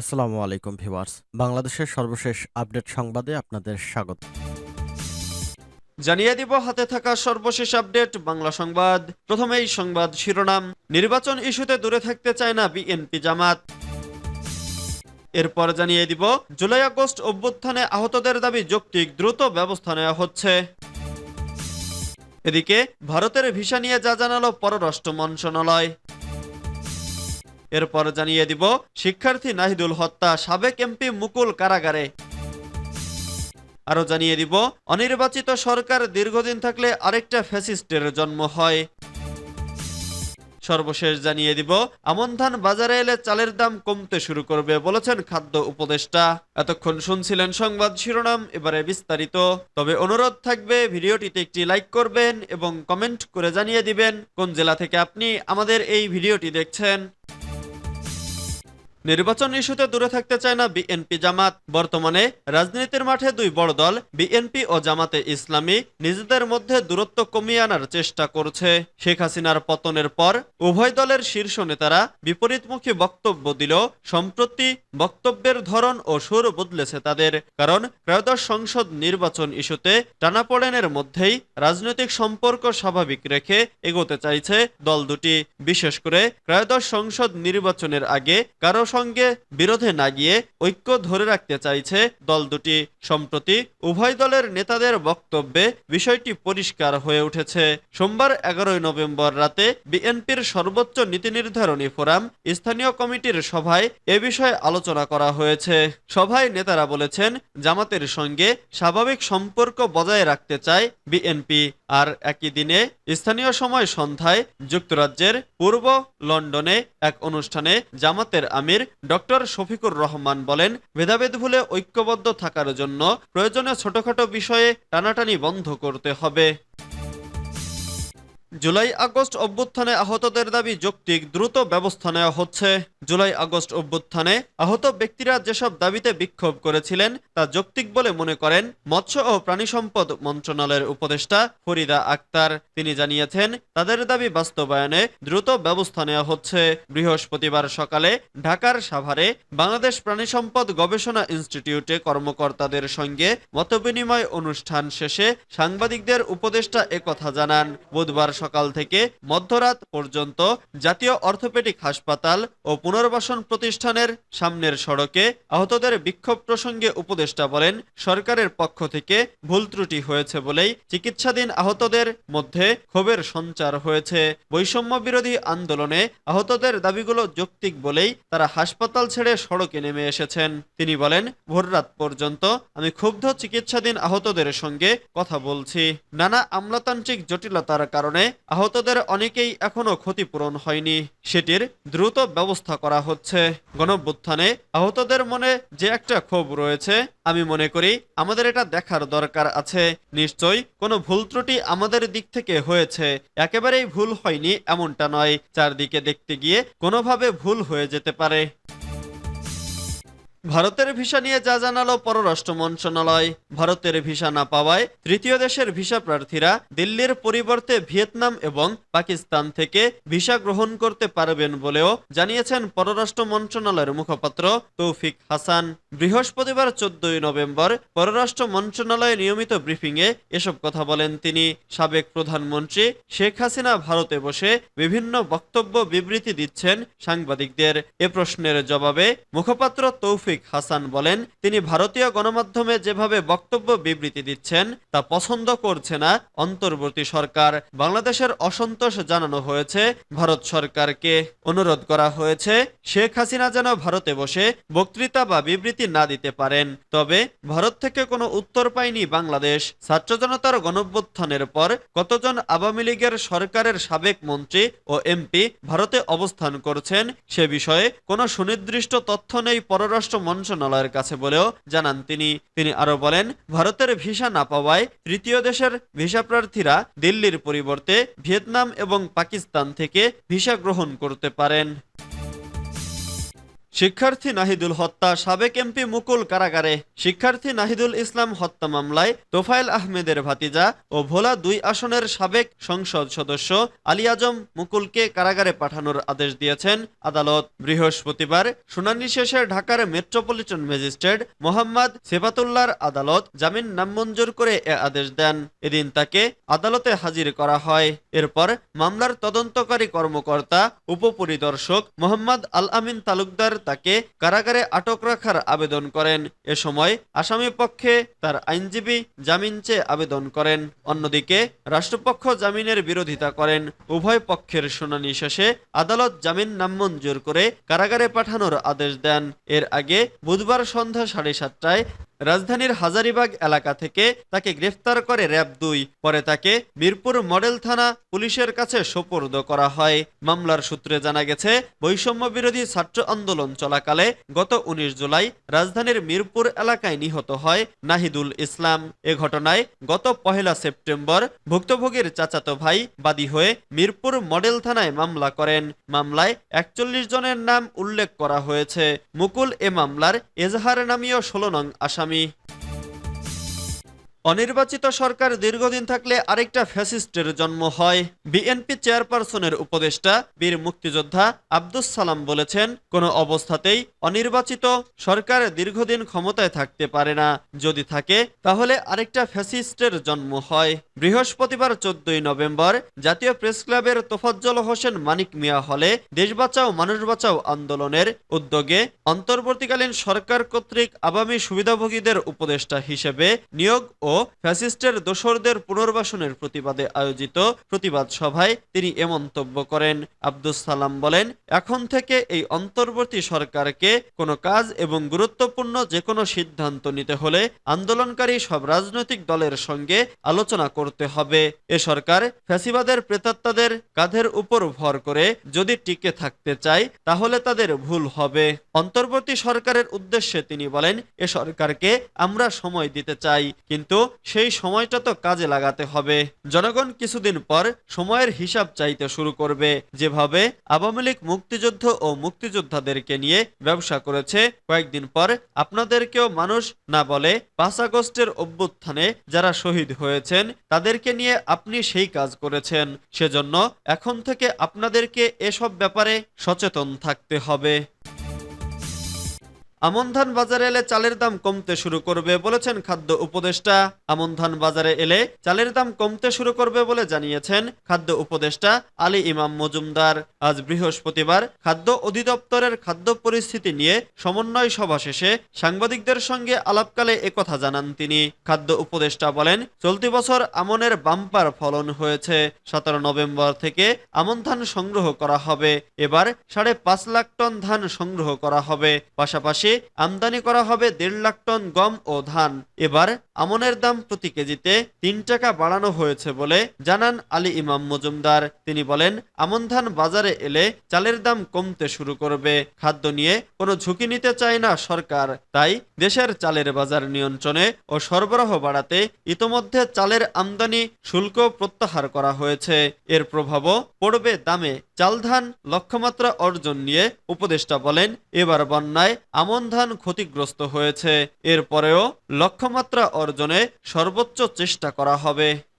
আসসালামু আলাইকুম ভিউয়ার্স। বাংলাদেশের সর্বশেষ আপডেট সংবাদে আপনাদের স্বাগত। জানিয়ে দিব, হাতে থাকা সর্বশেষ আপডেট, বাংলা সংবাদ। প্রথমেই সংবাদ শিরোনাম, নির্বাচন ইস্যুতে দূরে থাকতে চায় না বিএনপি জামাত। এরপর জানিয়ে দিব, জুলাই আগস্ট অভ্যুত্থানে আহতদের দাবি যৌক্তিক, দ্রুত ব্যবস্থা নেওয়া হচ্ছে। এদিকে, ভারতের ভিসা নিয়ে যা জানালো পররাষ্ট্র মন্ত্রণালয়। এরপর জানিয়ে দিব, শিক্ষার্থী নাহিদুল হত্যা, সাবেক এমপি মুকুল কারাগারে। আরও জানিয়ে দিব, অনির্বাচিত সরকার দীর্ঘদিন থাকলে আরেকটা ফ্যাসিস্টের জন্ম হয়। সর্বশেষ জানিয়ে দিব, আমন ধান বাজারে এলে চালের দাম কমতে শুরু করবে বলেছেন খাদ্য উপদেষ্টা। এতক্ষণ শুনছিলেন সংবাদ শিরোনাম, এবারে বিস্তারিত। তবে অনুরোধ থাকবে, ভিডিওটিতে একটি লাইক করবেন এবং কমেন্ট করে জানিয়ে দিবেন কোন জেলা থেকে আপনি আমাদের এই ভিডিওটি দেখছেন। নির্বাচন ইস্যুতে দূরে থাকতে চায় না বিএনপি জামাত। বর্তমানে রাজনীতির মাঠে দুই বড় দল, বিএনপি ও জামাতে ইসলামী, নিজেদের মধ্যে দূরত্ব কমিয়ে আনার চেষ্টা করছে। শেখ হাসিনার পতনের পর উভয় দলের শীর্ষ নেতারা বিপরীতমুখী বক্তব্য দিল, সম্প্রতি বক্তব্যের ধরন ও সুর বদলেছে তাদের। কারণ ত্রয়োদশ সংসদ নির্বাচন ইস্যুতে টানাপোড়েনের মধ্যেই রাজনৈতিক সম্পর্ক স্বাভাবিক রেখে এগোতে চাইছে দল দুটি। বিশেষ করে ত্রয়োদশ সংসদ নির্বাচনের আগে কারও সঙ্গে বিরোধে না গিয়ে ঐক্য ধরে রাখতে চাইছে দল দুটি। সম্প্রতি উভয় দলের নেতাদের বক্তব্যে বিষয়টি পরিষ্কার হয়ে উঠেছে। সোমবার এগারোই নভেম্বর রাতে বিএনপির সর্বোচ্চ নীতি নির্ধারণী ফোরাম, স্থানীয় কমিটির সভায় এ বিষয়ে আলোচনা করা হয়েছে। সভায় নেতারা বলেছেন, জামাতের সঙ্গে স্বাভাবিক সম্পর্ক বজায় রাখতে চায় বিএনপি। আর একই দিনে স্থানীয় সময় সন্ধ্যায় যুক্তরাজ্যের পূর্ব লন্ডনে এক অনুষ্ঠানে জামাতের আমির ডক্টর শফিকুর রহমান বলেন, ভেদাভেদ ভুলে ঐক্যবদ্ধ থাকার জন্য প্রয়োজনে ছোটখাটো বিষয়ে টানাটানি বন্ধ করতে হবে। জুলাই আগস্ট অভ্যুত্থানে আহতদের দাবি যৌক্তিক, দ্রুত ব্যবস্থা নেওয়া হচ্ছে। জুলাই আগস্ট অভ্যুত্থানে আহত ব্যক্তিরা যেসব দাবিতে বিক্ষোভ করেছিলেন, তা যৌক্তিক বলে মনে করেন মৎস্য ও প্রাণী সম্পদ মন্ত্রণালয়ের উপদেষ্টা ফরিদা আক্তার। তিনি জানিয়েছেন, তাদের দাবি বাস্তবায়নে দ্রুত ব্যবস্থা নেওয়া হচ্ছে। বৃহস্পতিবার সকালে ঢাকার সাভারে বাংলাদেশ প্রাণী সম্পদ গবেষণা ইনস্টিটিউটে কর্মকর্তাদের সঙ্গে মতবিনিময় অনুষ্ঠান শেষে সাংবাদিকদের উপদেষ্টা একথা জানান। বুধবার সকাল থেকে মধ্যরাত পর্যন্ত জাতীয় অর্থোপেডিক হাসপাতাল ও পুনর্বাসন প্রতিষ্ঠানের সামনের সড়কে আহতদের বিক্ষোভ প্রসঙ্গে উপদেষ্টা বলেন, সরকারের পক্ষ থেকে ভুল ত্রুটি হয়েছে বলেই চিকিৎসাধীন আহতদের মধ্যে ক্ষোভের সঞ্চার হয়েছে। বৈষম্য বিরোধী আন্দোলনে আহতদের দাবিগুলো যৌক্তিক বলেই তারা হাসপাতাল ছেড়ে সড়কে নেমে এসেছেন। তিনি বলেন, ভোররাত পর্যন্ত আমি ক্ষুব্ধ চিকিৎসাধীন আহতদের সঙ্গে কথা বলছি। নানা আমলাতান্ত্রিক জটিলতার কারণে আহতদের অনেকেই এখনও ক্ষতিপূরণ হয়নি। সেটির দ্রুত ব্যবস্থা করা হচ্ছে। গণভ্যুত্থানে আহতদের মনে যে একটা ক্ষোভ রয়েছে, আমি মনে করি আমাদের এটা দেখার দরকার আছে। নিশ্চয়ই কোনো ভুল ত্রুটি আমাদের দিক থেকে হয়েছে। একেবারেই ভুল হয়নি এমনটা নয়। চারদিকে দেখতে গিয়ে কোনোভাবে ভুল হয়ে যেতে পারে। ভারতের ভিসা নিয়ে যা জানালো পররাষ্ট্র মন্ত্রণালয়। ভারতের ভিসা না পাওয়ায় তৃতীয় দেশের ভিসা প্রার্থীরা দিল্লির পরিবর্তে ভিয়েতনাম এবং পাকিস্তান থেকে ভিসা গ্রহণ করতে পারবেন বলেও জানিয়েছেন পররাষ্ট্র মন্ত্রণালয়ের মুখপাত্র তৌফিক হাসান। বৃহস্পতিবার চোদ্দই নভেম্বর পররাষ্ট্র মন্ত্রণালয়ে নিয়মিত ব্রিফিংয়ে এসব কথা বলেন তিনি। সাবেক প্রধানমন্ত্রী শেখ হাসিনা ভারতে বসে বিভিন্ন বক্তব্য বিবৃতি দিচ্ছেন সাংবাদিকদের। এ প্রশ্নের জবাবে মুখপাত্র তৌফিক হাসান বলেন, তিনি ভারতীয় গণমাধ্যমে যেভাবে বক্তব্য বিবৃতি দিচ্ছেন, তা পছন্দ করছে না অন্তর্বর্তী সরকার। বাংলাদেশের অসন্তোষ জানানো হয়েছে ভারত সরকারকে। অনুরোধ করা হয়েছে, শেখ হাসিনা যেন ভারতে বসে বক্তৃতা বা বিবৃতি না দিতে পারেন। তবে ভারত থেকে কোনো উত্তর পায়নি বাংলাদেশ। ছাত্র জনতার গণভ্যুত্থানের পর কতজন আওয়ামী লীগের সরকারের সাবেক মন্ত্রী ও এমপি ভারতে অবস্থান করছেন সে বিষয়ে কোনো সুনির্দিষ্ট তথ্য নেই পররাষ্ট্র মন্ত্রণালয়ের কাছে বলেও জানান তিনি। তিনি আরও বলেন, ভারতের ভিসা না পাওয়ায় তৃতীয় দেশের ভিসা প্রার্থীরা দিল্লির পরিবর্তে ভিয়েতনাম এবং পাকিস্তান থেকে ভিসা গ্রহণ করতে পারেন। শিক্ষার্থী নাহিদুল হত্যা, সাবেক এমপি মুকুল কারাগারে, শিক্ষার্থী নাহিদুল ইসলাম হত্যা মামলায় তোফায়েল আহমেদের ভাতিজা ও ভোলা দুই আসনের সাবেক সংসদ সদস্য আলী আজম মুকুলকে কারাগারে পাঠানোর আদেশ দিয়েছেন আদালত। বৃহস্পতিবার শুনানি শেষে ঢাকার মেট্রোপলিটন ম্যাজিস্ট্রেট মোহাম্মদ সেফাতুল্লাহর আদালত জামিন নামঞ্জুর করে এ আদেশ দেন। এদিন তাকে আদালতে হাজির করা হয়। এরপর মামলার তদন্তকারী কর্মকর্তা, উপপরিদর্শক মোহাম্মদ আল আমিন তালুকদার তাকে কারাগারে আটক রাখার আবেদন করেন। এ সময় আসামি পক্ষে তার আইনজীবী জামিন চেয়ে আবেদন করেন। অন্যদিকে রাষ্ট্রপক্ষ জামিনের বিরোধিতা করেন। উভয় পক্ষের শুনানি শেষে আদালত জামিন নামঞ্জুর করে কারাগারে পাঠানোর আদেশ দেন। এর আগে বুধবার সন্ধ্যা সাড়ে সাতটায় রাজধানীর হাজারিবাগ এলাকা থেকে তাকে গ্রেফতার করে র্যাব দুই। পরে তাকে মিরপুর মডেল থানা পুলিশের কাছে সোপর্দ করা হয়। মামলার সূত্রে জানা গেছে, বৈষম্য বিরোধী ছাত্র আন্দোলন চলাকালে গত উনিশ জুলাই রাজধানীর মিরপুর এলাকায় নিহত হয় নাহিদুল ইসলাম। এ ঘটনায় গত পহেলা সেপ্টেম্বর ভুক্তভোগীর চাচাতো ভাই বাদী হয়ে মিরপুর মডেল থানায় মামলা করেন। মামলায় একচল্লিশ জনের নাম উল্লেখ করা হয়েছে। মুকুল এ মামলার এজাহার নামীয় ষোলো নং আসামি kami অনির্বাচিত সরকার দীর্ঘদিন থাকলে আরেকটা ফ্যাসিস্টের জন্ম হয়। বিএনপি চেয়ারপারসনের উপদেষ্টা বীর মুক্তিযোদ্ধা আব্দুস সালাম বলেছেন, কোনো অবস্থাতেই অনির্বাচিত সরকার দীর্ঘদিন ক্ষমতায় থাকতে পারে না। যদি থাকে, তাহলে আরেকটা ফ্যাসিস্টের জন্ম হয়। বৃহস্পতিবার চোদ্দই নভেম্বর জাতীয় প্রেস ক্লাবের তোফাজ্জল হোসেন মানিক মিয়া হলে দেশ বাঁচাও, মানুষ বাঁচাও আন্দোলনের উদ্যোগে অন্তর্বর্তীকালীন সরকার কর্তৃক আগামী সুবিধাভোগীদের উপদেষ্টা হিসেবে নিয়োগ ও ফ্যাসিস্টের দোসরদের পুনর্বাসনের প্রতিবাদে আয়োজিত প্রতিবাদ সভায় তিনি এ মন্তব্য করেন। আব্দুস সালাম বলেন, এখন থেকে এই অন্তর্বর্তী সরকারকে কোনো কাজ এবং গুরুত্বপূর্ণ যে কোনো সিদ্ধান্ত নিতে হলে আন্দোলনকারী সব রাজনৈতিক দলের সঙ্গে আলোচনা করতে হবে। এ সরকার ফ্যাসিবাদের প্রেতাত্মাদের কাঁধের উপর ভর করে যদি টিকে থাকতে চায়, তাহলে তাদের ভুল হবে। অন্তর্বর্তী সরকারের উদ্দেশ্যে তিনি বলেন, এ সরকারকে আমরা সময় দিতে চাই, কিন্তু সেই সময়টা তো কাজে লাগাতে হবে। জনগণ কিছুদিন পর সময়ের হিসাব চাইতে শুরু করবে। যেভাবে আওয়ামী লীগ মুক্তিযুদ্ধ ও মুক্তিযোদ্ধাদেরকে নিয়ে ব্যবসা করেছে, কয়েকদিন পর আপনাদেরকেও মানুষ না বলে পাঁচ আগস্টের অভ্যুত্থানে যারা শহীদ হয়েছেন, তাদেরকে নিয়ে আপনি সেই কাজ করেছেন। সেজন্য এখন থেকে আপনাদেরকে এসব ব্যাপারে সচেতন থাকতে হবে। আমন ধান বাজারে এলে চালের দাম কমতে শুরু করবে বলেছেন খাদ্য উপদেষ্টা। আমন ধান বাজারে এলে চালের দাম কমতে শুরু করবে বলে জানিয়েছেন খাদ্য উপদেষ্টা আলী ইমাম মজুমদার। আজ বৃহস্পতিবার খাদ্য অধিদপ্তরের খাদ্য পরিস্থিতি নিয়ে সমন্বয় সভা শেষে সাংবাদিকদের সঙ্গে আলাপকালে একথা জানান তিনি। খাদ্য উপদেষ্টা বলেন, চলতি বছর আমনের বাম্পার ফলন হয়েছে। সতেরো নভেম্বর থেকে আমন ধান সংগ্রহ করা হবে। এবার সাড়ে পাঁচ লাখ টন ধান সংগ্রহ করা হবে। পাশাপাশি আমদানি করা হবে দেড় লাখ টন গম ও ধান। এবার আমনের দাম প্রতি কেজিতে তিন টাকা বাড়ানো হয়েছে বলে জানান আলী ইমাম মজুমদার। তিনি বলেন, আমন ধান বাজারে এলে চালের দাম কমতে শুরু করবে। খাদ্য নিয়ে কোনো ঝুঁকি নিতে চায় না সরকার। তাই দেশের চালের বাজার নিয়ন্ত্রণে ও সরবরাহ বাড়াতে ইতোমধ্যে চালের আমদানি শুল্ক প্রত্যাহার করা হয়েছে। এর প্রভাবও পড়বে দামে। চাল ধান লক্ষ্যমাত্রা অর্জন নিয়ে উপদেষ্টা বলেন, এবার বন্যায় আমন ধান ক্ষতিগ্রস্ত হয়েছে। এরপরেও লক্ষ্যমাত্রা অর্জনে সর্বোচ্চ চেষ্টা করা হবে।